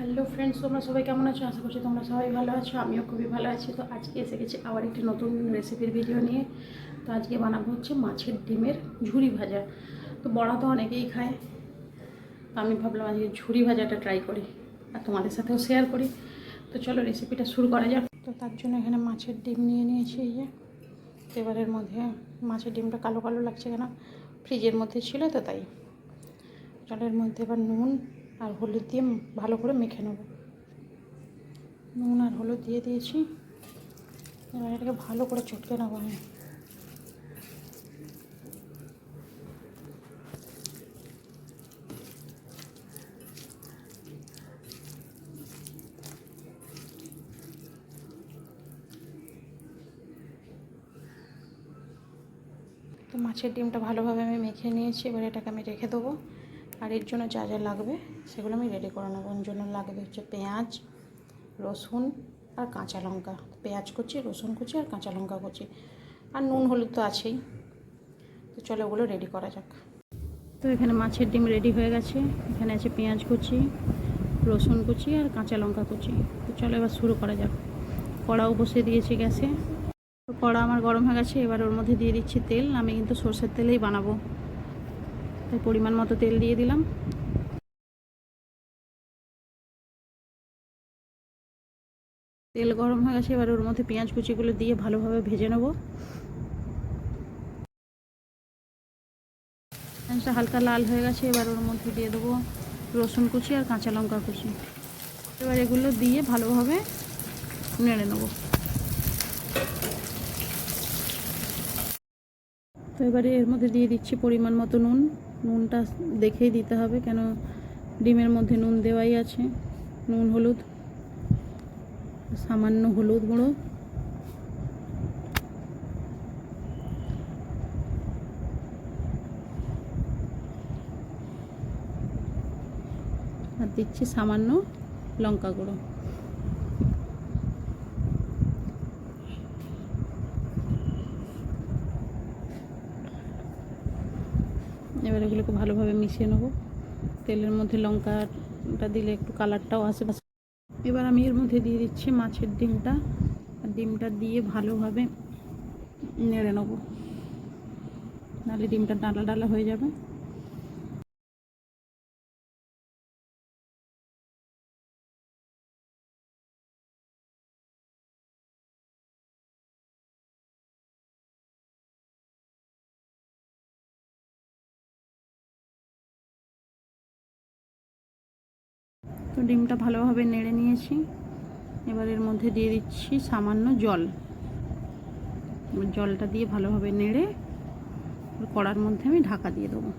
Hello friends, তোমরা সবাই কেমন আছো? আশা করছি তোমরা সবাই ভালো আছো, আমিও খুবই ভালো আছি। তো আজকে এসে গেছি আবার একটি নতুন রেসিপির ভিডিও নিয়ে। তো আজকে বানাবো হচ্ছে মাছের ডিমের ঝুরি ভাজা। তো বড়া তো অনেকেই খায়। তো আমি ভাবলাম আজকে ঝুরি ভাজাটা ট্রাই করি আর তোমাদের সাথেও শেয়ার করি। তো চলো রেসিপিটা শুরু করা যাক। তো তার জন্য এখানে মাছের ডিম নিয়ে নিয়েছি এই যে। এবারের মধ্যে মাছের ডিমটা কালো কালো লাগছে কেন? ফ্রিজের মধ্যে ছিল তো তাই। জলের মধ্যে এবার নুন আর হলুদ দিয়ে ভালো করে মেখে নেব। নুন আর হলুদ দিয়ে দিয়েছি। এবার এটাকে ভালো করে চটকে নেব আমি। তো মাছের ডিমটা ভালোভাবে আমি মেখে নিয়েছি। এবার এটাকে আমি রেখে দেবো। আর এর জন্য যা যা লাগবে সেগুলো আমি রেডি করে নেব। ওর জন্য লাগবে হচ্ছে পেঁয়াজ, রসুন আর কাঁচা লঙ্কা। পেঁয়াজ কুচি, রসুন কুচি আর কাঁচা লঙ্কা কুচি। আর নুন, হলুদ তো আছেই। তো চলো ওগুলো রেডি করা যাক। তো এখানে মাছের ডিম রেডি হয়ে গেছে। এখানে আছে পেঁয়াজ কুচি, রসুন কুচি আর কাঁচা লঙ্কা কুচি। তো চলো এবার শুরু করা যাক। কড়াও বসিয়ে দিয়েছি গ্যাসে। কড়া আমার গরম হয়ে গেছে, এবার ওর মধ্যে দিয়ে দিচ্ছি তেল। আমি কিন্তু সর্ষের তেলেই বানাবো। তাই পরিমাণ মতো তেল দিয়ে দিলাম। তেল গরম হয়ে গেছে, এবার ওর মধ্যে পেঁয়াজ কুচিগুলো দিয়ে ভালোভাবে ভেজে নেব। পেঁয়াজটা হালকা লাল হয়ে গেছে, এবার ওর মধ্যে দিয়ে দেবো রসুন কুচি আর কাঁচা লঙ্কা কুচি। এবার এগুলো দিয়ে ভালোভাবে নেড়ে নেব। তো এবারে এর মধ্যে দিয়ে দিচ্ছি পরিমাণ মতো নুন। নুনটা দেখেই দিতে হবে কেন ডিমের মধ্যে নুন দেওয়াই আছে। নুন, হলুদ, সামান্য হলুদ গুঁড়ো। আর দিচ্ছি সামান্য লঙ্কা গুঁড়ো। এবার এগুলোকে ভালোভাবে মিশিয়ে নেব। তেলের মধ্যে লঙ্কাটা দিলে একটু কালারটাও আসে এবার আমি এর মধ্যে দিয়ে দিচ্ছি মাছের ডিমটা। ডিমটা দিয়ে ভালোভাবে নেড়ে নেব। নাহলে ডিমটা ডালা ডালা হয়ে যাবে। তো ডিমটা ভালোভাবে নেড়ে নিয়েছি। এবার এর মধ্যে দিয়ে দিচ্ছি সামান্য জল। জলটা দিয়ে ভালোভাবে নেড়ে কড়ার মধ্যে আমি ঢাকা দিয়ে দেবো।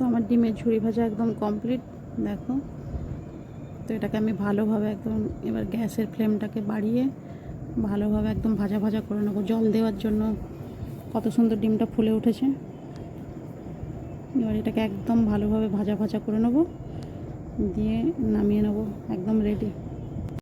তো আমার ডিমের ঝুড়ি ভাজা একদম কমপ্লিট দেখো। তো এটাকে আমি ভালোভাবে একদম এবার গ্যাসের ফ্লেমটাকে বাড়িয়ে ভালোভাবে একদম ভাজা ভাজা করে নেব। জল দেওয়ার জন্য কত সুন্দর ডিমটা ফুলে উঠেছে। এবার এটাকে একদম ভালোভাবে ভাজা ভাজা করে নেব। দিয়ে নামিয়ে নেব, একদম রেডি